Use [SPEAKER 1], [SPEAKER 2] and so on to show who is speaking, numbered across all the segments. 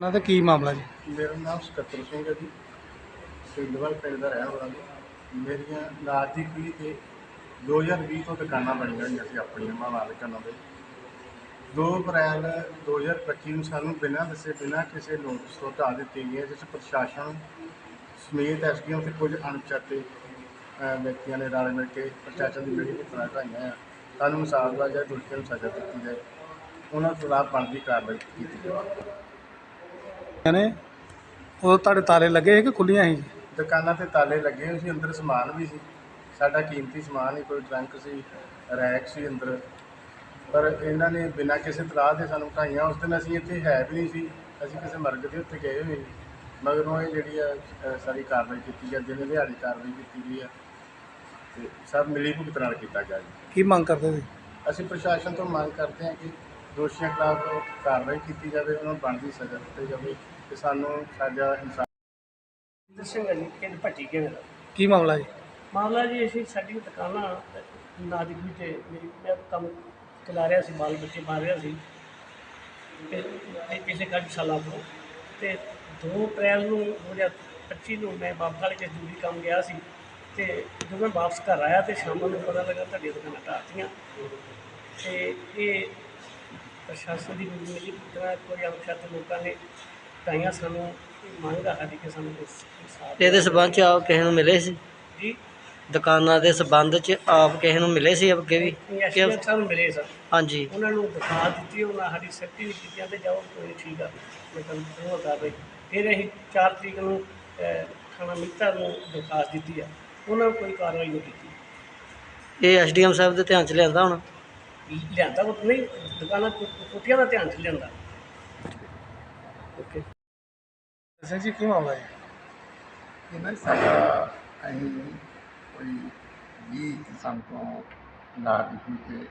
[SPEAKER 1] ਉਹਨਾਂ ਦਾ ਕੀ ਮਾਮਲਾ ਜੀ?
[SPEAKER 2] ਮੇਰਾ ਨਾਮ ਸਕੱਤਰ ਸਿੰਘ ਹੈ ਜੀ। ਸਿੰਧਵਾਲ ਪਿੰਡ ਦਾ ਰਹਿਣ ਵਾਲਾ ਜੀ। ਮੇਰੀਆਂ ਰਾਤ ਦੀ ਪੀੜ੍ਹੀ ਤੇ 2020 ਤੋਂ ਦੁਕਾਨਾਂ ਬਣੀਆਂ ਹੋਈਆਂ ਸੀ ਆਪਣੀਆਂ ਮਾਵਾਂ ਦੇ। ਕੰਨਾਂ ਦੇ 2 ਅਪ੍ਰੈਲ 2025 ਨੂੰ ਸਾਨੂੰ ਬਿਨਾਂ ਦੱਸੇ, ਬਿਨਾਂ ਕਿਸੇ ਨੋਟਿਸ ਤੋਂ ਢਾਹ ਦਿੱਤੀ ਗਈ ਹੈ, ਜਿਸ ਪ੍ਰਸ਼ਾਸਨ ਸਮੇਤ ਐਸਡੀਐਮ ਤੇ ਕੁਝ ਅਣਪਛਾਤੇ ਵਿਅਕਤੀਆਂ ਨੇ ਰਲ ਮਿਲ ਕੇ ਪ੍ਰਸ਼ਾਸਨ ਦੀ ਜਿਹੜੀ ਪੁੱਤਰਾ ਢਾਈਆਂ ਆ, ਸਾਨੂੰ ਇਨਸਾਫ ਦਾ ਜਾਂ ਦੋਸ਼ੀਆਂ ਨੂੰ ਸਜ਼ਾ ਦਿੱਤੀ ਜਾਏ, ਉਹਨਾਂ ਖਿਲਾਫ ਬਣਦੀ ਕਾਰਵਾਈ ਕੀਤੀ ਜਾਵੇ।
[SPEAKER 1] ਨੇ। ਉਹ ਤੁਹਾਡੇ ਤਾਲੇ ਲੱਗੇ ਸੀ ਕਿ ਖੁੱਲੀਆਂ ਸੀ?
[SPEAKER 2] ਦੁਕਾਨਾਂ ਤੇ ਤਾਲੇ ਲੱਗੇ ਹੋਏ ਸੀ ਅੰਦਰ ਸਮਾਨ ਵੀ ਸੀ। ਸਾਡਾ ਕੀਮਤੀ ਸਮਾਨ ਹੀ ਕੋਈ ਟਰੰਕ ਸੀ ਰੈਕ ਸੀ ਅੰਦਰ। ਪਰ ਇਹਨਾਂ ਨੇ ਬਿਨਾਂ ਕਿਸੇ ਤਲਾਹ ਦੇ ਸਾਨੂੰ ਢਾਈਆਂ ਉਸ ਦਿਨ ਅਸੀਂ ਇੱਥੇ ਹੈ ਵੀ ਨਹੀਂ ਸੀ। ਅਸੀਂ ਕਿਸੇ ਮਰਗ ਦੇ ਉੱਤੇ ਗਏ ਹੋਏ ਸੀ। ਮਗਰੋਂ ਇਹ ਜਿਹੜੀ ਆ ਅ, ਸਾਰੀ ਕਾਰਵਾਈ ਕੀਤੀ ਜਾਂਦੀ ਹੈ ਦਿਹਾੜੀ ਕਾਰਵਾਈ ਕੀਤੀ ਗਈ ਹੈ ਤੇ ਸਭ ਮਿਲੀ ਭੁਗਤ ਨਾਲ ਕੀਤਾ ਗਿਆ ਜੀ।
[SPEAKER 1] ਕੀ ਮੰਗ ਕਰਦੇ ਸੀ?
[SPEAKER 2] ਅਸੀਂ ਪ੍ਰਸ਼ਾਸਨ ਤੋਂ ਮੰਗ ਕਰਦੇ ਹਾਂ ਕਿ ਦੋਸ਼ੀਆਂ ਖਿਲਾਫ ਕਾਰਵਾਈ ਕੀਤੀ ਜਾਵੇ ਉਹਨਾਂ ਨੂੰ ਬਣਦੀ ਸਜ਼ਾ ਦਿੱਤੀ ਜਾਵੇ। ਤੇ ਸਾਨੂੰ ਸਾਡਾ ਇਨਸਾਫ
[SPEAKER 3] ਇੰਦਰ ਸਿੰਘ ਹੈ ਜੀ ਪਿੰਡ ਭੱਟੀ ਕੇ ਮੇਰਾ
[SPEAKER 1] ਕੀ ਮਾਮਲਾ ਜੀ?
[SPEAKER 3] ਮਾਮਲਾ ਜੀ ਅਸੀਂ ਸਾਡੀ ਦੁਕਾਨਾਂ ਨਾਜ਼ਿਕ ਤੇ ਮੇਰੀ ਮੈਂ ਕੰਮ ਚਲਾ ਰਿਹਾ ਸੀ ਬਾਲ ਬੱਚੇ ਮਾਰ ਰਿਹਾ ਸੀ। ਤੇ ਤੇ ਪਿਛਲੇ ਕਾਫੀ ਸਾਲਾਂ ਤੋਂ। ਤੇ 2 ਅਪ੍ਰੈਲ ਨੂੰ 2025 ਨੂੰ ਮੈਂ ਬਾਬਾ ਕੇ ਜ਼ਰੂਰੀ ਕੰਮ ਗਿਆ ਸੀ। ਤੇ ਜਦੋਂ ਮੈਂ ਵਾਪਸ ਘਰ ਆਇਆ ਤੇ ਸ਼ਾਮ ਨੂੰ ਪਤਾ ਲੱਗਾ ਤੁਹਾਡੀਆਂ ਦੁਕਾਨਾਂ ਢਾਹਤੀਆਂ ਤੇ ਇਹ ਪ੍ਰਸ਼ਾਸਨ ਦੀ ਮਿਲੀ। ਪੁੱਤਰਾ ਕੋਈ ਅਣਪਛਾਤੇ ਲੋਕਾਂ ਨੇ ਢਾਈਆਂ ਸਾਨੂੰ ਮੰਗ ਆ ਸਾਡੀ ਕਿ ਸਾਨੂੰ ਇਸ ਇਨਸਾਫ
[SPEAKER 4] ਇਹਦੇ ਸਬੰਧ ਚ ਆਪ ਕਿਸੇ ਨੂੰ ਮਿਲੇ ਸੀ?
[SPEAKER 3] ਜੀ।
[SPEAKER 4] ਦੁਕਾਨਾਂ ਦੇ ਸਬੰਧ ਚ ਆਪ ਕਿਸੇ ਨੂੰ ਮਿਲੇ ਸੀ ਅੱਗੇ ਵੀ? ਕਿ
[SPEAKER 3] ਐਸਪੀਐਮ ਸਾਨੂੰ ਮਿਲੇ ਸਨ
[SPEAKER 4] ਹਾਂਜੀ।
[SPEAKER 3] ਉਹਨਾਂ ਨੂੰ ਦਿਖਾ ਦਿੱਤੀ ਉਹਨਾਂ ਸਾਡੀ ਸੇਫਟੀ ਵੀ ਕੀਤੀ ਤੇ ਜਾਓ ਕੋਈ ਠੀਕ ਆ ਮੈਂ ਤੁਹਾਨੂੰ ਉਹ ਕਰ ਰਹੀ। ਫਿਰ ਅਸੀਂ 4 ਤਰੀਕ ਨੂੰ ਅਹ, ਥਾਣਾ ਮਿੱਤਰ ਨੂੰ ਦਰਖਾਸਤ ਦਿੱਤੀ ਆ। ਉਹਨਾਂ ਕੋਈ ਕਾਰਵਾਈ ਨਹੀਂ ਕੀਤੀ।
[SPEAKER 4] ਇਹ ਐਸਡੀਐਮ ਸਾਹਿਬ ਦੇ ਧਿਆਨ ਚ ਲਿਆਂਦਾ ਹੁਣ?
[SPEAKER 3] ਲਿਆਂਦਾ ਉਹ ਨਹੀਂ ਦੁਕਾਨਾਂ ਕੁੱਟੀਆਂ ਦਾ ਧਿਆਨ ਚ ਲਿਆਂਦਾ। ਓਕੇ।
[SPEAKER 1] ਸਿੰਘ ਜੀ ਕੀ ਮਾਮਲਾ ਜੀ
[SPEAKER 2] ਇਹਨਾਂ ਸਾਡਾ ਅਸੀਂ ਕੋਈ 20 ਕਿਸਮ ਤੋਂ ਲਾ ਦਿੱਤੀ ਤੇ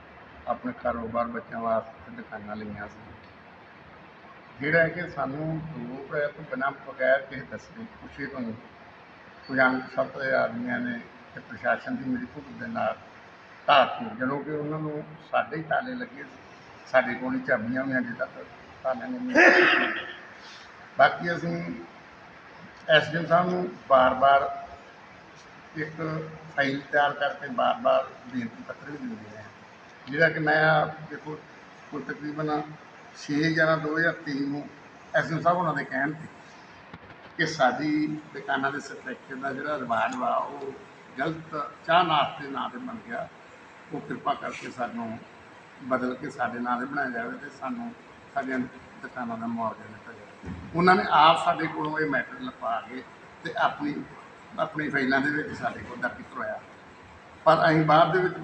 [SPEAKER 2] ਆਪਣੇ ਕਾਰੋਬਾਰ ਬੱਚਿਆਂ ਵਾਸਤੇ ਦੁਕਾਨਾਂ ਲਈਆਂ ਸੀ ਜਿਹੜਾ ਕਿ ਸਾਨੂੰ ਦੋ ਅਪ੍ਰੈਲ ਤੋਂ ਬਿਨਾਂ ਬਗੈਰ ਕਿਸੇ ਦੱਸੇ ਪੁੱਛੇ ਤੋਂ ਸਭ ਸੱਤ ਆਦਮੀਆਂ ਨੇ ਤੇ ਪ੍ਰਸ਼ਾਸਨ ਦੀ ਮੇਰੀ ਭੁਗਤ ਦੇ ਨਾਲ ਢਾਹ ਜਦੋਂ ਕਿ ਉਹਨਾਂ ਨੂੰ ਸਾਡੇ ਹੀ ਤਾਲੇ ਲੱਗੇ ਸੀ। ਸਾਡੇ ਕੋਲ ਹੀ ਚਾਬੀਆਂ ਵੀ ਅਜੇ ਤੱਕ ਤਾਲੇ ਨੇ ਨਹੀਂ ਬਾਕੀ ਅਸੀਂ ਐਸਡੀਐਮ ਸਾਹਿਬ ਨੂੰ ਬਾਰ-ਬਾਰ ਇੱਕ ਫਾਈਲ ਤਿਆਰ ਕਰਕੇ ਬਾਰ-ਬਾਰ ਬੇਨਤੀ ਪੱਤਰ ਵੀ ਦਿੰਦੇ ਆ ਜਿਹੜਾ ਕਿ ਮੈਂ ਦੇਖੋ ਕੋਈ ਤਕਰੀਬਨ 6 11 2023 ਨੂੰ ਐਸਡੀਐਮ ਸਾਹਿਬ ਉਹਨਾਂ ਦੇ ਕਹਿਣ ਤੇ ਕਿ ਸਾਡੀ ਦੁਕਾਨਾਂ ਦੇ ਸਰਟੀਫਿਕੇਟ ਦਾ ਜਿਹੜਾ ਰਿਵਾਜ ਵਾ, ਉਹ ਗਲਤ ਚਾਹ ਨਾਸਤੇ ਨਾਂ ਤੇ ਬਣ ਗਿਆ। ਉਹ ਕਿਰਪਾ ਕਰਕੇ ਸਾਨੂੰ ਬਦਲ ਕੇ ਸਾਡੇ ਨਾਂ ਤੇ ਬਣਾਇਆ ਜਾਵੇ ਤੇ ਸਾਨੂੰ ਸਾਡੀਆਂ ਦੁਕਾਨਾਂ ਦਾ ਮੁਆਵਜ਼ਾ ਦਿੱਤਾ ਜਾਵੇ। ਉਹਨਾਂ ਨੇ ਆਪ ਸਾਡੇ ਕੋਲੋਂ ਇਹ ਮੈਟਰ ਲਪਾ ਕੇ ਤੇ ਆਪਣੀ ਆਪਣੀ ਫਾਈਲਾਂ ਦੇ ਵਿੱਚ ਸਾਡੇ ਕੋਲ ਦਰਜ ਕਰਵਾਇਆ। ਪਰ ਅਸੀਂ ਬਾਅਦ ਦੇ ਵਿੱਚ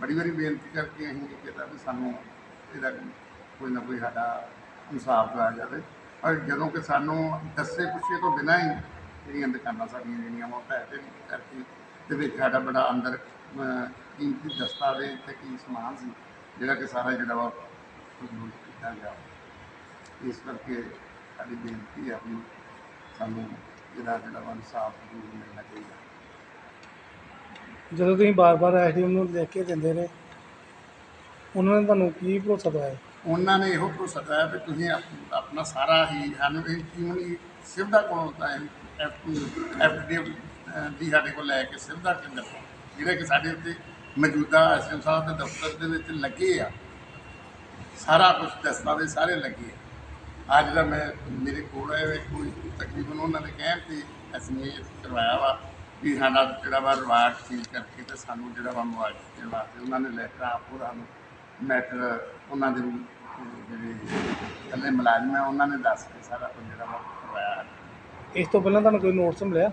[SPEAKER 2] ਬੜੀ ਵਾਰੀ ਬੇਨਤੀ ਕਰਕੇ ਅਸੀਂ ਇਹ ਕਿਹਾ ਵੀ ਸਾਨੂੰ ਇਹਦਾ ਕੋਈ ਨਾ ਕੋਈ ਸਾਡਾ ਇਨਸਾਫ ਦਿਵਾਇਆ ਜਾਵੇ। ਪਰ ਜਦੋਂ ਕਿ ਸਾਨੂੰ ਦੱਸੇ ਪੁੱਛੇ ਤੋਂ ਬਿਨਾਂ ਹੀ ਜਿਹੜੀਆਂ ਦੁਕਾਨਾਂ ਸਾਡੀਆਂ ਜਿਹੜੀਆਂ ਉਹ ਢਹਿ ਤੇ ਕਰਕੇ ਤੇ ਵਿੱਚ ਸਾਡਾ ਬੜਾ ਅੰਦਰ ਕੀਮਤੀ ਦਸਤਾਵੇਜ਼ ਤੇ ਕੀ ਸਮਾਨ ਸੀ, ਜਿਹੜਾ ਕਿ ਸਾਰਾ ਜਿਹੜਾ ਵਾ ਕੀਤਾ ਗਿਆ। ਇਸ ਕਰਕੇ ਸਾਡੀ ਬੇਨਤੀ ਹੈ ਵੀ ਸਾਨੂੰ ਇਹਦਾ ਜਿਹੜਾ ਵਾ ਇਨਸਾਫ ਜ਼ਰੂਰ ਮਿਲਣਾ ਚਾਹੀਦਾ।
[SPEAKER 1] ਜਦੋਂ ਤੁਸੀਂ ਬਾਰ-ਬਾਰ ਐਸਡੀਐਮ ਨੂੰ ਲਿਖ ਕੇ ਦਿੰਦੇ ਰਹੇ ਉਹਨਾਂ ਨੇ ਤੁਹਾਨੂੰ ਕੀ ਭਰੋਸਾ ਦਵਾਇਆ?
[SPEAKER 2] ਉਹਨਾਂ ਨੇ ਇਹੋ ਭਰੋਸਾ ਦਿਵਾਇਆ ਵੀ ਤੁਸੀਂ ਆਪ- ਆਪਣਾ ਸਾਰਾ ਹੀ ਸਾਨੂੰ ਇਹ ਕਿਉਂ ਸਿਵਦਾ ਕੋਲੋਂ ਤਾਂ ਐਫਡੀ ਦੀ ਸਾਡੇ ਕੋਲ ਲੈ ਕੇ ਸਿਵਦਾ ਕੇਂਦਰ ਤੋਂ ਜਿਹੜੇ ਕਿ ਸਾਡੇ ਉੱਤੇ ਮੌਜੂਦਾ ਐਸਐਮ ਸਾਹਿਬ ਦੇ ਦਫ਼ਤਰ ਦੇ ਵਿੱਚ ਲੱਗੇ ਆ ਸਾਰਾ ਕੁਝ ਦਸਤਾਵੇਜ਼ ਸਾਰੇ ਲੱਗੇ। ਆ ਅੱਜ ਦਾ ਮੈਂ ਮੇਰੇ ਕੋਲ ਹੈ ਕੋਈ ਤਕਰੀਬਨ ਉਹਨਾਂ ਦੇ ਕਹਿਣ ਤੇ ਅਸੀਂ ਇਹ ਕਰਵਾਇਆ ਵਾ ਵੀ ਸਾਡਾ ਜਿਹੜਾ ਵਾ ਰਿਵਾਜ ਚੇਂਜ ਕਰਕੇ ਤੇ ਸਾਨੂੰ ਜਿਹੜਾ ਵਾ ਮੁਆਵਜ਼ੇ ਦੇਣ ਵਾਸਤੇ ਉਹਨਾਂ ਨੇ ਲੈਟਰ ਆਪ ਪੂਰਾ ਨੂੰ ਮੈਟਰ ਉਹਨਾਂ ਦੇ ਜਿਹੜੇ ਥੱਲੇ ਮੁਲਾਜ਼ਮ ਹੈ ਉਹਨਾਂ ਨੇ ਦੱਸ ਕੇ ਸਾਰਾ ਕੁਝ ਜਿਹੜਾ ਵਾ ਕਰਵਾਇਆ।
[SPEAKER 1] ਇਸ ਤੋਂ ਪਹਿਲਾਂ ਤੁਹਾਨੂੰ ਕੋਈ ਨੋਟਿਸ ਮਿਲਿਆ?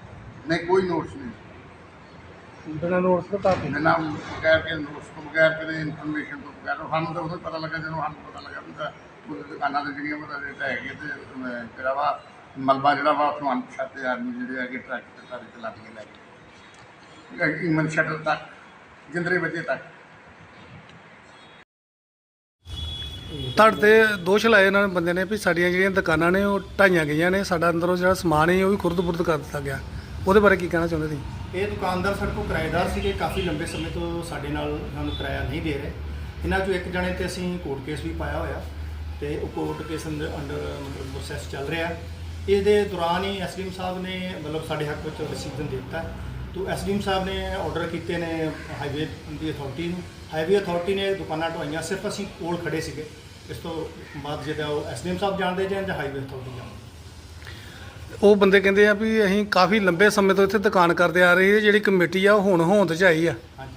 [SPEAKER 2] ਨਹੀਂ ਕੋਈ ਨੋਟਸ ਨਹੀਂ।
[SPEAKER 1] ਬਿਨਾਂ ਨੋਟਿਸ ਤੋਂ ਕਾਫੀ
[SPEAKER 2] ਬਿਨਾਂ ਬਗੈਰ ਕੇ ਨੋਟਸ ਤੋਂ ਬਗੈਰ ਕੇ ਇਨਫੋਰਮੇਸ਼ਨ ਤੋਂ ਬਗੈਰ ਸਾਨੂੰ ਤਾਂ ਉਦੋਂ ਪਤਾ ਲੱਗਾ ਜਦੋਂ ਸਾਨੂੰ ਪਤਾ ਲੱਗਾ ਵੀ ਤਾਂ ਉਹ ਦੁਕਾਨਾਂ ਦੇ ਜਿਹੜੀਆਂ ਉਹਦਾ ਰੇਟ ਹੈਗੇ ਤੇ ਅਮ, ਜਿਹੜਾ ਵਾ ਮਲਬਾ ਜਿਹੜਾ ਵਾ ਉੱਥੋਂ ਅਣਪਛਾਤੇ ਆਦਮੀ ਜਿਹੜੇ ਹੈਗੇ ਟਰੱਕ ਤੇ ਸਾਰੇ ਚਲਾ ਕੇ ਲੈ ਗਏ ਇਮਨ ਸ਼ਟਰ ਤੱਕ ਜਿੰਦਰੇ ਵਜੇ ਤੱਕ।
[SPEAKER 1] ਤੁਹਾਡੇ ਤੇ ਦੋਸ਼ ਲਾਏ ਇਹਨਾਂ ਨੇ ਬੰਦੇ ਨੇ ਵੀ ਸਾਡੀਆਂ ਜਿਹੜੀਆਂ ਦੁਕਾਨਾਂ ਨੇ ਉਹ ਢਾਈਆਂ ਗਈਆਂ ਨੇ ਸਾਡਾ ਅੰਦਰੋਂ ਜਿਹੜਾ ਸਮਾਨ ਹੈ ਉਹ ਵੀ ਖੁਰਦ-ਬੁਰਦ ਕਰ ਦਿੱਤਾ ਗਿਆ। ਉਹਦੇ ਬਾਰੇ ਕੀ ਕਹਿਣਾ ਚਾਹੁੰਦੇ ਤੁਸੀਂ?
[SPEAKER 5] ਇਹ ਦੁਕਾਨਦਾਰ ਸਾਡੇ ਕੋਲ ਕਿਰਾਏਦਾਰ ਸੀਗੇ ਕਾਫੀ ਲੰਬੇ ਸਮੇਂ ਤੋਂ ਸਾਡੇ ਨਾਲ ਸਾਨੂੰ ਕਿਰਾਇਆ ਨਹੀਂ ਦੇ ਰਹੇ। ਇਹਨਾਂ ਚੋਂ ਇੱਕ ਜਣੇ ਤੇ ਅਸੀਂ ਕੋਰਟ ਕੇਸ ਵੀ ਪਾਇਆ ਹੋਇਆ ਤੇ ਉਹ ਕੋਰਟ ਕੇਸ ਅੰਦਰ ਅੰਡਰ ਮਤਲਬ ਪ੍ਰੋਸੈਸ ਚੱਲ ਰਿਹਾ। ਇਸ ਦੇ ਦੌਰਾਨ ਹੀ ਐਸਡੀਐਮ ਸਾਹਿਬ ਨੇ ਮਤਲਬ ਸਾਡੇ ਹੱਕ ਵਿੱਚ ਡਿਸੀਜਨ ਦਿੱਤਾ। ਤੋ ਐਸਡੀਐਮ ਸਾਹਿਬ ਨੇ ਆਰਡਰ ਕੀਤੇ ਨੇ ਹਾਈਵੇ ਦੀ ਅਥਾਰਟੀ ਨੂੰ। ਹਾਈਵੇ ਅਥਾਰਟੀ ਨੇ ਦੁਕਾਨਾਂ ਢਵਾਈਆਂ ਸਿਰਫ ਅਸੀਂ ਕੋਲ ਖੜੇ ਸੀਗੇ। ਇਸ ਤੋਂ ਬਾਅਦ ਜਿਹੜਾ ਉਹ ਐਸਡੀਐਮ ਸਾਹਿਬ ਜਾਣਦੇ ਜਾਂ ਜਾਂ ਹਾਈਵੇ ਅਥਾਰਟੀ ਜਾਣਦੇ?
[SPEAKER 1] ਉਹ ਬੰਦੇ ਕਹਿੰਦੇ ਆ ਵੀ ਅਸੀਂ ਕਾਫੀ ਲੰਬੇ ਸਮੇਂ ਤੋਂ ਇੱਥੇ ਦੁਕਾਨ ਕਰਦੇ ਆ ਰਹੇ ਜਿਹੜੀ ਕਮੇਟੀ ਆ ਉਹ ਹੁਣ ਹੋਂਦ ਚ ਆਈ ਆ।
[SPEAKER 5] ਹਾਂਜੀ।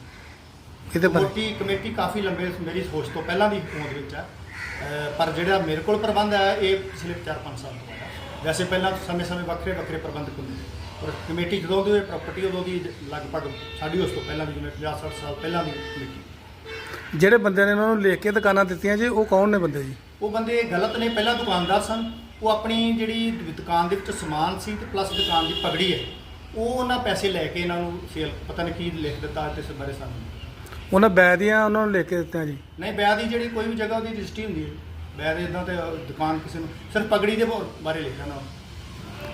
[SPEAKER 1] ਇਹਦੇ ਬਾਰੇ
[SPEAKER 5] ਕਮੇਟੀ ਕਮੇਟੀ ਕਾਫੀ ਲੰਬੇ ਮੇਰੀ ਸੋਚ ਤੋਂ ਪਹਿਲਾਂ ਦੀ ਹੋਂਦ ਵਿੱਚ ਹੈ। ਅਹ ਪਰ ਜਿਹੜਾ ਮੇਰੇ ਕੋਲ ਪ੍ਰਬੰਧ ਹੈ ਇਹ ਪਿਛਲੇ 4-5 ਸਾਲ ਤੋਂ ਹੈ ਵੈਸੇ ਪਹਿਲਾਂ ਸਮੇਂ-ਸਮੇਂ ਵੱਖਰੇ ਵੱਖਰੇ ਪ੍ਰਬੰਧਕ ਹੁੰਦੇ ਸੀ। ਪਰ ਕਮੇਟੀ ਜਦੋਂ ਦੀ ਪ੍ਰਾਪਰਟੀ ਉਦੋਂ ਦੀ ਲਗਭਗ ਸਾਡੀ ਉਸ ਤੋਂ ਪਹਿਲਾਂ ਦੀ ਜਿਵੇਂ 50-60 ਸਾਲ ਪਹਿਲਾਂ ਦੀ ਕਮੇਟੀ।
[SPEAKER 1] ਜਿਹੜੇ ਬੰਦਿਆਂ ਨੇ ਉਹਨਾਂ ਨੂੰ ਲਿਖ ਕੇ ਦੁਕਾਨਾਂ ਦਿੱਤੀਆਂ ਜੀ ਉਹ ਕੌਣ ਨੇ ਬੰਦੇ ਜੀ?
[SPEAKER 5] ਉਹ ਬੰਦੇ ਗਲਤ ਨੇ ਪਹਿਲਾਂ ਦੁਕਾਨਦਾਰ ਸਨ। ਉਹ ਆਪਣੀ ਜਿਹੜੀ ਦੁਕਾਨ ਦੇ ਵਿੱਚ ਸਮਾਨ ਸੀ ਤੇ ਪਲੱਸ ਦੁਕਾਨ ਦੀ ਪਗੜੀ ਹੈ। ਉਹ ਉਹਨਾਂ ਪੈਸੇ ਲੈ ਕੇ ਇਹਨਾਂ ਨੂੰ ਸੇਲ ਪਤਾ ਨਹੀਂ ਕੀ ਲਿਖ ਦਿੱਤਾ ਤੇ ਇਸ ਬਾਰੇ ਸਾਨੂੰ।
[SPEAKER 1] ਉਹਨਾਂ ਬੈਦੀਆਂ ਉਹਨਾਂ ਨੂੰ ਲਿਖ ਕੇ ਦਿੱਤੀਆਂ ਜੀ।
[SPEAKER 5] ਨਹੀਂ ਵਿਆਹ ਦੀ ਜਿਹੜੀ ਕੋਈ ਵੀ ਜਗ੍ਹਾ ਉਹਦੀ ਰਜਿਸਟਰੀ ਹੁੰਦੀ ਹੈ। ਵਿਆਹ ਦੇ ਇਦਾਂ ਤੇ ਦੁਕਾਨ ਕਿਸੇ ਨੂੰ ਸਿਰਫ ਪਗੜੀ ਦੇ ਬੋ- ਬਾਰੇ ਲਿਖਿਆ ਨਾ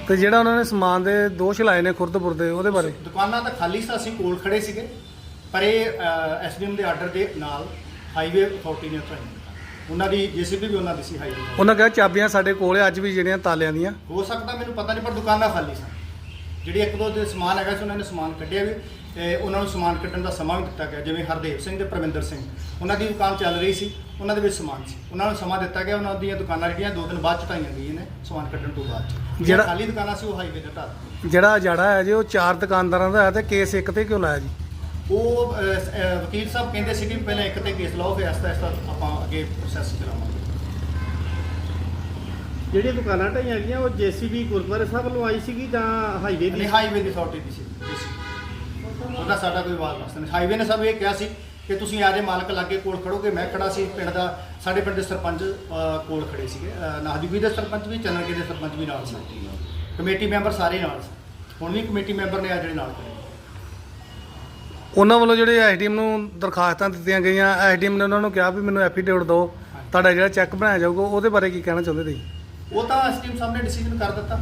[SPEAKER 1] ਤੇ ਜਿਹੜਾ ਉਹਨਾਂ ਨੇ ਸਮਾਨ ਦੇ ਦੋਸ਼ ਲਾਏ ਨੇ ਖੁਰਦਪੁਰ ਦੇ ਉਹਦੇ ਬਾਰੇ?
[SPEAKER 5] ਦੁਕਾਨਾਂ ਤਾਂ ਖਾਲੀ ਸੀ ਅਸੀਂ ਕੋਲ ਖੜੇ ਸੀਗੇ। ਪਰ ਇਹ ਐਸਡੀਐਮ ਦੇ ਆਰਡਰ ਦੇ ਨਾਲ ਹਾਈਵੇ ਅਥਾਰਟੀ ਨੇ ਉਤਰਾਈ ਉਹਨਾਂ ਦੀ ਜੀਸੀਬੀ ਵੀ ਉਹਨਾਂ ਦੀ ਸੀ ਹਾਈਵੇ
[SPEAKER 1] ਉਹਨਾਂ ਕਿਹਾ ਚਾਬੀਆਂ ਸਾਡੇ ਕੋਲ ਆ ਅੱਜ ਵੀ ਜਿਹੜੀਆਂ ਤਾਲਿਆਂ ਦੀਆਂ।
[SPEAKER 5] ਹੋ ਸਕਦਾ ਮੈਨੂੰ ਪਤਾ ਨਹੀਂ ਪਰ ਦੁਕਾਨਾਂ ਖਾਲੀ ਸਨ। ਜਿਹੜੀ ਇੱਕ ਦੋ ਦੇ ਸਮਾਨ ਹੈਗਾ ਸੀ ਉਹਨਾਂ ਨੇ ਸਮਾਨ ਕੱਢਿਆ ਵੀ। ਤੇ ਉਹਨਾਂ ਨੂੰ ਸਮਾਨ ਕੱਢਣ ਦਾ ਸਮਾਂ ਵੀ ਦਿੱਤਾ ਗਿਆ ਜਿਵੇਂ ਹਰਦੇਵ ਸਿੰਘ ਤੇ ਪ੍ਰਵਿੰਦਰ ਸਿੰਘ। ਉਹਨਾਂ ਦੀ ਦੁਕਾਨ ਚੱਲ ਰਹੀ ਸੀ ਉਹਨਾਂ ਦੇ ਵਿੱਚ ਸਮਾਨ ਸੀ। ਉਹਨਾਂ ਨੂੰ ਸਮਾਂ ਦਿੱਤਾ ਗਿਆ ਉਹਨਾਂ ਦੀਆਂ ਦੁਕਾਨਾਂ ਜਿਹੜੀਆਂ ਦੋ ਦਿਨ ਬਾਅਦ ਚਟਾਈਆਂ ਗਈਆਂ ਨੇ ਸਮਾਨ ਕੱਢਣ ਤੋਂ ਬਾਅਦ। ਜਿਹੜਾ ਖਾਲੀ ਦੁਕਾਨਾਂ ਸੀ ਉਹ ਹਾਈਵੇ ਤੇ। ਢਾਹ।
[SPEAKER 1] ਜਿਹੜਾ ਅਜਾੜਾ ਹੈ ਜੀ ਉਹ ਚਾਰ ਦੁਕਾਨਦਾਰਾਂ ਦਾ ਹੈ ਤੇ ਕੇਸ ਇੱਕ ਤੇ ਕਿਉਂ ਲਾਇਆ ਜੀ?
[SPEAKER 5] ਉਹ ਵਕੀਲ ਸਾਹਿਬ ਕਹਿੰਦੇ ਸੀ ਕਿ ਪਹਿਲਾਂ ਇੱਕ ਤੇ ਕੇਸ ਲਾਓ ਫਿਰ ਆਸਤਾ ਆਸਤਾ ਆਪਾਂ ਅੱਗੇ ਪ੍ਰੋਸੈਸ ਚਲਾਵਾਂਗੇ
[SPEAKER 6] ਜਿਹੜੀਆਂ ਦੁਕਾਨਾਂ ਢਾਈਆਂ ਗਈਆਂ ਉਹ ਜੀਸੀਬੀ ਗੁਰਦੁਆਰੇ ਸਾਹਿਬ ਵੱਲੋਂ ਆਈ ਸੀਗੀ ਜਾਂ ਹਾਈਵੇ ਦੀ?
[SPEAKER 5] ਨਹੀਂ ਹਾਈਵੇ ਦੀ ਅਥਾਰਟੀ ਦੀ ਸੀ ਜੀ ਸੀ। ਉਹਦਾ ਸਾਡਾ ਕੋਈ ਵਾਦ ਵਾਸਤਾ ਨਹੀਂ। ਹਾਈਵੇ ਨੇ ਸਭ ਇਹ ਕਿਹਾ ਸੀ ਕਿ ਤੁਸੀਂ ਆਜੇ ਮਾਲਕ ਲਾਗੇ ਕੋਲ ਖੜੋਗੇ ਮੈਂ ਖੜਾ ਸੀ ਪਿੰਡ ਦਾ ਸਾਡੇ ਪਿੰਡ ਦੇ ਸਰਪੰਚ ਕੋਲ ਖੜੇ ਸੀਗੇ। ਨਾਹਜੂਬੀ ਦੇ ਸਰਪੰਚ ਵੀ ਚੰਨਕੇ ਦੇ ਸਰਪੰਚ ਵੀ ਨਾਲ ਸੀ। ਕਮੇਟੀ ਮੈਂਬਰ ਸਾਰੇ ਨਾਲ ਸੀ। ਹੁਣ ਵੀ ਕਮੇਟੀ ਮੈਂਬਰ ਨੇ ਆ ਜਿਹੜੇ ਨਾਲ ਖੜੇ।
[SPEAKER 1] ਉਹਨਾਂ ਵੱਲੋਂ ਜਿਹੜੇ ਐਸਡੀਐਮ ਨੂੰ ਦਰਖਾਸਤਾਂ ਦਿੱਤੀਆਂ ਗਈਆਂ ਐਸਡੀਐਮ ਨੇ ਉਹਨਾਂ ਨੂੰ ਕਿਹਾ ਵੀ ਮੈਨੂੰ ਐਫੀਡੇਵਿਟ ਦਿਓ। ਤੁਹਾਡਾ ਜਿਹੜਾ ਚੈੱਕ ਬਣਾਇਆ ਜਾਊਗਾ ਉਹਦੇ ਬਾਰੇ ਕੀ ਕਹਿਣਾ ਚਾਹੁੰਦੇ ਤੁਸੀਂ?
[SPEAKER 5] ਉਹ ਤਾਂ ਐਸਡੀਐਮ ਸਾਹਿਬ ਨੇ ਡਿਸੀਜਨ ਕਰ ਦਿੱਤਾ।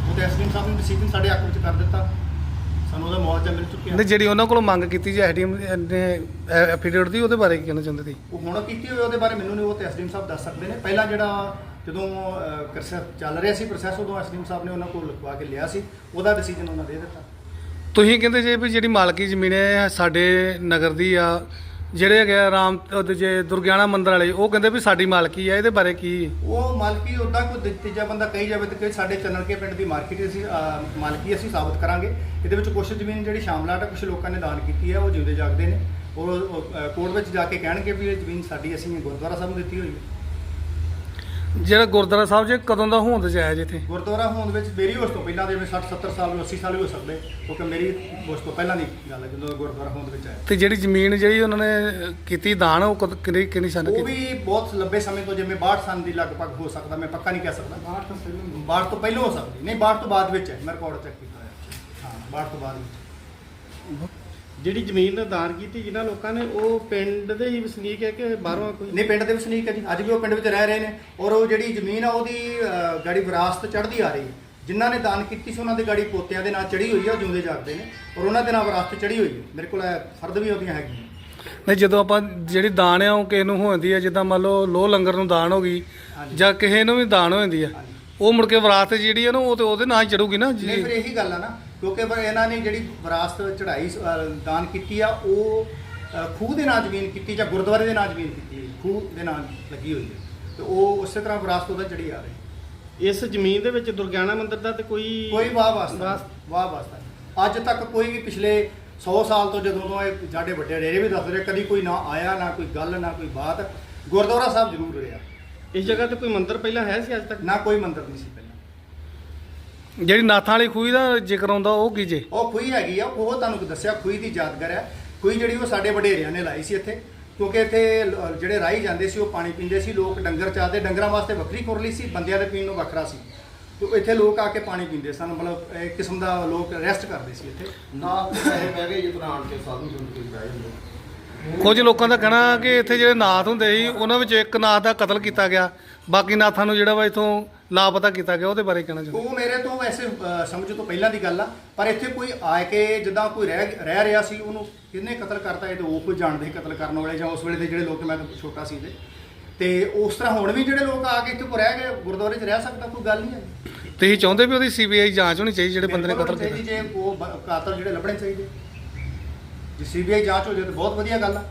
[SPEAKER 5] ਉਹ ਤਾਂ ਐਸਡੀਐਮ ਸਾਹਿਬ ਨੇ ਡਿਸੀਜਨ ਸਾਡੇ ਹੱਕ ਵਿੱਚ ਕਰ ਦਿੱਤਾ ਸਾਨੂੰ ਉਹਦਾ ਮੁਆਵਜ਼ਾ ਮਿਲ ਚੁੱਕਿਆ
[SPEAKER 1] ਨਹੀਂ ਜਿਹੜੀ ਉਹਨਾਂ ਕੋਲੋਂ ਮੰਗ ਕੀਤੀ ਜੀ ਐਸਡੀਐਮ ਨੇ ਐਫੀਡੇਵਿਟ ਦੀ ਉਹਦੇ ਬਾਰੇ ਕੀ ਕਹਿਣਾ ਚਾਹੁੰਦੇ ਤੁਸੀਂ?
[SPEAKER 5] ਉਹ ਹੁਣ ਕੀਤੀ ਹੋਈ ਉਹਦੇ ਬਾਰੇ ਮੈਨੂੰ ਨਹੀਂ ਉਹ ਤੇ ਐਸਡੀਐਮ ਸਾਹਿਬ ਦੱਸ ਸਕਦੇ ਨੇ। ਪਹਿਲਾਂ ਜਿਹੜਾ ਜਦੋਂ ਪ੍ਰੋਸੈਸ ਚੱਲ ਰਿਹਾ ਸੀ ਪ੍ਰੋਸੈਸ ਉਦੋਂ ਐਸਡੀਐਮ ਸਾਹਿਬ ਨੇ ਉਹਨਾਂ ਕੋਲ ਲਿਖਵਾ ਕੇ ਲਿਆ ਸੀ। ਉਹਦਾ ਡਿਸੀਜਨ ਉਹਨਾਂ ਦੇ ਦਿੱਤਾ।
[SPEAKER 1] ਤੁਸੀਂ ਕਹਿੰਦੇ ਜੇ ਵੀ ਜਿਹੜੀ ਮਾਲਕੀ ਜ਼ਮੀਨ ਹੈ ਸਾਡੇ ਨਗਰ ਦੀ ਆ ਜਿਹੜੇ ਹੈਗੇ ਆ ਰਾਮ ਉਹਦੇ ਜੇ ਦੁਰਗਿਆਣਾ ਮੰਦਰ ਵਾਲੇ ਉਹ ਕਹਿੰਦੇ ਵੀ ਸਾਡੀ ਮਾਲਕੀ ਆ ਇਹਦੇ ਬਾਰੇ ਕੀ?
[SPEAKER 5] ਉਹ ਮਾਲਕੀ ਉਦਾਂ ਕੋਈ ਤੀ- ਤੀਜਾ ਬੰਦਾ ਕਹੀ ਜਾਵੇ ਤੇ ਕਿ ਸਾਡੇ ਚੰਨਲਕੇ ਪਿੰਡ ਦੀ ਮਾਰਕੀਟ ਅਸੀਂ ਅਹ, ਮਾਲਕੀ ਅਸੀਂ ਸਾਬਤ ਕਰਾਂਗੇ। ਇਹਦੇ ਵਿੱਚ ਕੁਛ ਜ਼ਮੀਨ ਜਿਹੜੀ ਸ਼ਾਮਲਾਟ ਆ ਕੁਝ ਲੋਕਾਂ ਨੇ ਦਾਨ ਕੀਤੀ ਹੈ ਉਹ ਜਿਉਂਦੇ ਜਾਗਦੇ ਨੇ। ਉਹ ਕੋਰਟ ਵਿੱਚ ਜਾ ਕੇ ਕਹਿਣਗੇ ਵੀ ਇਹ ਜ਼ਮੀਨ ਸਾਡੀ ਅਸੀਂ ਗੁਰਦੁਆਰਾ ਸਾਹਿਬ ਨੂੰ ਦਿੱਤੀ ਹੋਈ ਹੈ।
[SPEAKER 1] ਜਿਹੜਾ ਗੁਰਦੁਆਰਾ ਸਾਹਿਬ 'ਚ ਕਦੋਂ ਦਾ ਹੋਂਦ 'ਚ ਆਇਆ ਜੀ ਇੱਥੇ?
[SPEAKER 5] ਗੁਰਦੁਆਰਾ ਹੋਣ ਵਿੱਚ ਮੇਰੀ ਉਸ ਤੋਂ ਪਹਿਲਾਂ ਦੇ ਜਿਵੇਂ 60 70 ਸਾਲ ਨੂੰ 80 ਸਾਲ ਵੀ ਹੋ ਸਕਦੇ। ਕਿਉਂਕਿ ਮੇਰੀ ਉਸ ਤੋਂ ਪਹਿਲਾਂ ਦੀ ਗੱਲ ਹੈ ਜਦੋਂ ਗੁਰਦੁਆਰਾ ਹੋਣ ਵਿੱਚ ਆਇਆ।
[SPEAKER 1] ਤੇ ਜਿਹੜੀ ਜ਼ਮੀਨ ਜਿਹੜੀ ਉਹਨਾਂ ਨੇ ਕੀਤੀ ਦਾਨ ਉਹ ਕਦ- ਕਿੰਨੀ ਕਿੰਨੀ ਸਨ
[SPEAKER 5] ਉਹ
[SPEAKER 1] ਕੀਤੀ?
[SPEAKER 5] ਵੀ ਬਹੁਤ ਲੰਬੇ ਸਮੇਂ ਤੋਂ ਜਿਵੇਂ 62 ਸਾਲ ਦੀ ਲਗਭਗ ਹੋ ਸਕਦਾ ਮੈਂ ਪੱਕਾ ਨਹੀਂ ਕਹਿ ਸਕਦਾ। 62 ਤੋਂ ਪਹਿਲਾਂ 62 ਤੋਂ ਪਹਿਲਾਂ ਹੋ ਸਕਦੀ। ਨਹੀਂ 62 ਤੋਂ ਬਾਅਦ ਵਿੱਚ ਹੈ ਮੈਂ ਰਿਕਾਰਡ ਚੈੱਕ ਕੀਤਾ ਹੈ ਹਾਂ 62 ਤੋਂ ਬਾਅਦ ਵਿੱਚ।
[SPEAKER 6] ਜਿਹੜੀ ਜ਼ਮੀਨ ਦਾਨ ਕੀਤੀ ਜਿਨ੍ਹਾਂ ਲੋਕਾਂ ਨੇ ਉਹ ਪਿੰਡ ਦੇ ਹੀ ਵਸਨੀਕ ਹੈ ਕਿ ਬਾਹਰੋਂ ਕੋਈ?
[SPEAKER 5] ਨਹੀਂ ਪਿੰਡ ਦੇ ਵਸਨੀਕ ਹੈ ਜੀ। ਅੱਜ ਵੀ ਉਹ ਪਿੰਡ ਵਿੱਚ ਰਹਿ ਰਹੇ ਨੇ ਔਰ ਉਹ ਜਿਹੜੀ ਜ਼ਮੀਨ ਆ ਉਹਦੀ ਗਾੜੀ ਵਿਰਾਸਤ ਚੜ੍ਹਦੀ ਆ ਰਹੀ ਹੈ। ਜਿਨ੍ਹਾਂ ਨੇ ਦਾਨ ਕੀਤੀ ਸੀ ਉਹਨਾਂ ਦੇ ਗਾੜੀ ਪੋਤਿਆਂ ਦੇ ਨਾਂ ਚੜੀ ਹੋਈ ਆ ਉਹ ਜਿਉਂਦੇ ਜਾਗਦੇ ਨੇ ਔਰ ਉਹਨਾਂ ਦੇ ਨਾਂ ਵਿਰਾਸਤ ਚੜੀ ਹੋਈ ਹੈ। ਮੇਰੇ ਕੋਲ ਇਹ ਫਰਦ ਵੀ ਉਹਦੀਆਂ ਹੈਗੀਆਂ।
[SPEAKER 1] ਨਹੀਂ ਜਦੋਂ ਆਪਾਂ ਜਿਹੜੀ ਦਾਨ ਆ ਉਹ ਕਿਸੇ ਨੂੰ ਹੋ ਜਾਂਦੀ ਹੈ ਜਿੱਦਾਂ ਮੰਨ ਲਓ ਲੋਹ ਲੰਗਰ ਨੂੰ ਦਾਨ ਹੋ ਗਈ। ਜਾਂ ਕਿਸੇ ਨੂੰ ਵੀ ਦਾਨ ਹੋ ਜਾਂਦੀ ਆ। ਉਹ ਮੁੜ ਕੇ ਵਿਰਾਸਤ ਜਿਹੜੀ ਆ ਨਾ ਉਹ ਤੇ ਉਹਦੇ ਨਾਂ ਹੀ ਚੜੂਗੀ ਨਾ।
[SPEAKER 5] ਨਹੀਂ ਫਿਰ
[SPEAKER 1] ਜੀ
[SPEAKER 5] ਇਹੀ ਗੱਲ ਆ ਨਾ। ਕਿਉਂਕਿ ਪਰ ਇਹਨਾਂ ਨੇ ਜਿਹੜੀ ਵਿਰਾਸਤ ਚੜਾਈ ਦਾਨ ਕੀਤੀ ਆ ਉਹ ਖੂਹ ਦੇ ਨਾਂ ਜ਼ਮੀਨ ਕੀਤੀ ਜਾਂ ਗੁਰਦੁਆਰੇ ਦੇ ਨਾਂ ਜ਼ਮੀਨ ਕੀਤੀ ਖੂਹ ਦੇ ਨਾਂ ਲੱਗੀ ਹੋਈ ਹੈ। ਤੇ ਉਹ ਉਸੇ ਤਰ੍ਹਾਂ ਵਿਰਾਸਤ ਉਹਦਾ ਚੜੀ ਆ ਰਹੀ
[SPEAKER 6] ਇਸ ਜ਼ਮੀਨ ਦੇ ਵਿੱਚ ਦੁਰਗਿਆਣਾ ਮੰਦਿਰ ਦਾ ਤੇ ਕੋਈ
[SPEAKER 5] ਕੋਈ ਵਾਹ ਵਾਸਤਾ ਵਾਹ ਵਾਸਤਾ। ਅੱਜ ਤੱਕ ਕੋਈ ਵੀ ਪਿਛਲੇ 100 ਸਾਲ ਤੋਂ ਜਦੋਂ ਤੋਂ ਇਹ ਸਾਡੇ ਵੱਡੇ ਡੇਰੇ ਵੀ ਦੱਸਦੇ ਰਹੇ ਕਦੀ ਕੋਈ ਨਾ ਆਇਆ ਨਾ ਕੋਈ ਗੱਲ ਨਾ ਕੋਈ ਬਾਤ। ਗੁਰਦੁਆਰਾ ਸਾਹਿਬ ਜ਼ਰੂਰ ਰਿਹਾ।
[SPEAKER 6] ਇਸ ਜਗ੍ਹਾ ਤੇ ਕੋਈ ਮੰਦਿਰ ਪਹਿਲਾਂ ਹੈ ਸੀ ਅੱਜ ਤੱਕ?
[SPEAKER 5] ਨਾ ਕੋਈ ਮੰਦਿਰ ਨਹੀਂ ਸੀ ਪਹਿਲਾਂ।
[SPEAKER 1] ਜਿਹੜੀ ਨਾਥਾਂ ਵਾਲੀ ਖੂਹੀ ਦਾ ਜ਼ਿਕਰ ਆਉਂਦਾ ਉਹ ਕੀ ਜੇ?
[SPEAKER 5] ਉਹ ਖੂਹੀ ਹੈਗੀ ਆ ਉਹ ਤੁਹਾਨੂੰ ਦੱਸਿਆ ਖੂਹੀ ਦੀ ਯਾਦਗਾਰ ਹੈ। ਖੂਹੀ ਜਿਹੜੀ ਉਹ ਸਾਡੇ ਵਡੇਰਿਆਂ ਨੇ ਲਾਈ ਸੀ ਇੱਥੇ। ਕਿਉਂਕਿ ਇੱਥੇ ਲ- ਜਿਹੜੇ ਰਾਹੀ ਜਾਂਦੇ ਸੀ ਉਹ ਪਾਣੀ ਪੀਂਦੇ ਸੀ ਲੋਕ ਡੰਗਰ ਚਾਹਦੇ ਡੰਗਰਾਂ ਵਾਸਤੇ ਵੱਖਰੀ ਖੁਰਲੀ ਸੀ ਬੰਦਿਆਂ ਦੇ ਪੀਣ ਨੂੰ ਵੱਖਰਾ ਸੀ। ਤੇ ਇੱਥੇ ਲੋਕ ਆ ਕੇ ਪਾਣੀ ਪੀਂਦੇ ਸਨ ਮਤਲਬ ਇੱਕ ਕਿਸਮ ਦਾ ਲੋਕ ਰੈਸਟ ਕਰਦੇ ਸੀ ਇੱਥੇ।
[SPEAKER 2] ਨਾ ਪੈਸੇ ਬਹਿ ਗਏ ਜੇ ਪ੍ਰਾਣ ਕੇ ਸਾਧੂ ਸੰਤ ਕੇ ਬਹਿ ਜਾਂਦੇ।
[SPEAKER 1] ਕੁਝ ਲੋਕਾਂ ਦਾ ਕਹਿਣਾ ਕਿ ਇੱਥੇ ਜਿਹੜੇ ਨਾਥ ਹੁੰਦੇ ਸੀ ਉਹਨਾਂ ਵਿੱਚ ਇੱਕ ਨਾਥ ਦਾ ਕਤਲ ਕੀਤਾ ਗਿਆ। ਬਾਕੀ ਨਾਥਾਂ ਨੂੰ ਜਿਹੜਾ ਵਾ ਇਥੋਂ ਲਾਪਤਾ ਕੀਤਾ ਗਿਆ ਉਹਦੇ ਬਾਰੇ ਕਹਿਣਾ ਚਾਹੁੰਦਾ
[SPEAKER 5] ਉਹ ਮੇਰੇ ਤੋਂ ਵੈਸੇ ਅ, ਸਮਝ ਤੋਂ ਪਹਿਲਾਂ ਦੀ ਗੱਲ ਆ ਪਰ ਇੱਥੇ ਕੋਈ ਆ ਕੇ ਜਿੱਦਾਂ ਕੋਈ ਰਹਿ ਰਹਿ ਰਿਹਾ ਸੀ ਉਹਨੂੰ ਕਿਹਨੇ ਕਤਲ ਕਰਤਾ ਇਹ ਤਾਂ ਉਹ ਕੋਈ ਜਾਣਦੇ ਸੀ ਕਤਲ ਕਰਨ ਵਾਲੇ ਜਾਂ ਉਸ ਵੇਲੇ ਦੇ ਜਿਹੜੇ ਲੋਕ ਮੈਂ ਤਾਂ ਛੋਟਾ ਸੀ ਇਹਦੇ। ਤੇ ਉਸ ਤਰ੍ਹਾਂ ਹੁਣ ਵੀ ਜਿਹੜੇ ਲੋਕ ਆ ਕੇ ਇੱਥੇ ਕੋ ਰਹਿ ਗਏ ਗੁਰਦੁਆਰੇ 'ਚ ਰਹਿ ਸਕਦਾ ਕੋਈ ਗੱਲ ਨਹੀਂ ਹੈ।
[SPEAKER 1] ਤੁਸੀਂ ਚਾਹੁੰਦੇ ਵੀ ਉਹਦੀ ਸੀਬੀਆਈ ਜਾਂਚ ਹੋਣੀ ਚਾਹੀਦੀ ਜਿਹੜੇ ਬੰਦੇ ਨੇ
[SPEAKER 5] ਬਿਲਕੁਲ
[SPEAKER 1] ਕਤਲ
[SPEAKER 5] ਚਾਹੀਦੀ
[SPEAKER 1] ਕੀਤਾ?
[SPEAKER 5] ਜੇ ਉਹ ਬ- ਕਾਤਲ ਜਿਹੜੇ ਲੱਭਣੇ ਚਾਹੀਦੇ। ਜੇ ਸੀਬੀਆਈ ਜਾਂਚ ਹੋ ਜਾਏ ਤਾਂ ਬਹੁਤ ਵਧੀਆ ਗੱਲ ਆ।